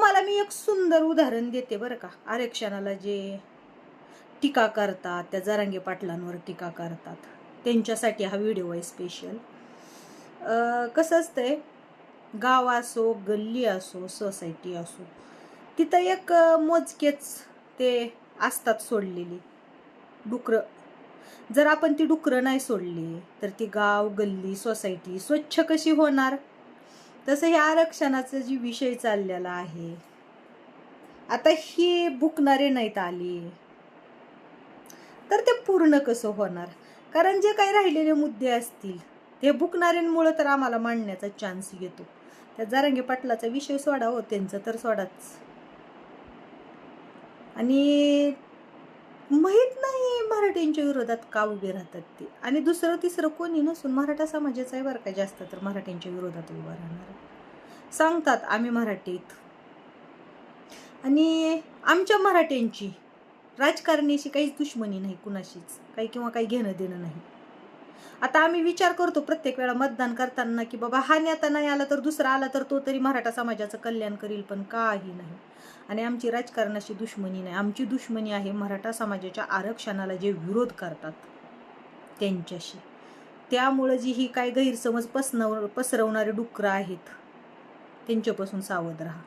तुम्हाला मी एक सुंदर उदाहरण देते बरं का. आरक्षणाला जे टीका करतात त्या जरांगे पाटलांवर टीका करतात. त्यांच्यासाठी हा व्हिडिओ आहे स्पेशल कसं असतंय गाव असो गल्ली असो सोसायटी असो तिथं एक मोजकेच ते असतात सोडलेली. डुकरं जर आपण ती डुकरं नाही सोडली तर ती गाव गल्ली सोसायटी स्वच्छ कशी होणार? तसं हे आरक्षणाचा जी विषय चाललेला आहे आता ही बुकणारे नाहीत आली. तर ते पूर्ण कसं होणार? कारण जे काही राहिलेले मुद्दे असतील ते भुकणाऱ्यांमुळं तर आम्हाला मांडण्याचा चान्स येतो. त्या जारंगे पाटलाचा विषय सोडा हो त्यांचं तर सोडाच. आणि माहीत नाही मराठ्यांच्या विरोधात का उभे राहतात ते? आणि दुसरं तिसरं कोणी नसून मराठा समाजाचा आहे बरं का जास्त तर मराठ्यांच्या विरोधात उभा राहणार सांगतात आम्ही मराठीत. आणि आमच्या मराठ्यांची राजकारण्याशी काहीच दुश्मनी नाही कुणाशीच. काही किंवा काही घेणं देणं नाही. आता आम्ही विचार करतो प्रत्येक वेळा मतदान करताना की बाबा हा नेता नाही आला तर दुसरा आला तर तो तरी मराठा समाजाचं कल्याण करील पण काही नाही. आणि आमची राजकारणाशी दुश्मनी नाही. आमची दुश्मनी आहे मराठा समाजाच्या आरक्षणाला जे विरोध करतात त्यांच्याशी. त्यामुळं जी ही काय गैरसमज पसनव पसरवणारे डुकरं आहेत त्यांच्यापासून सावध राहा.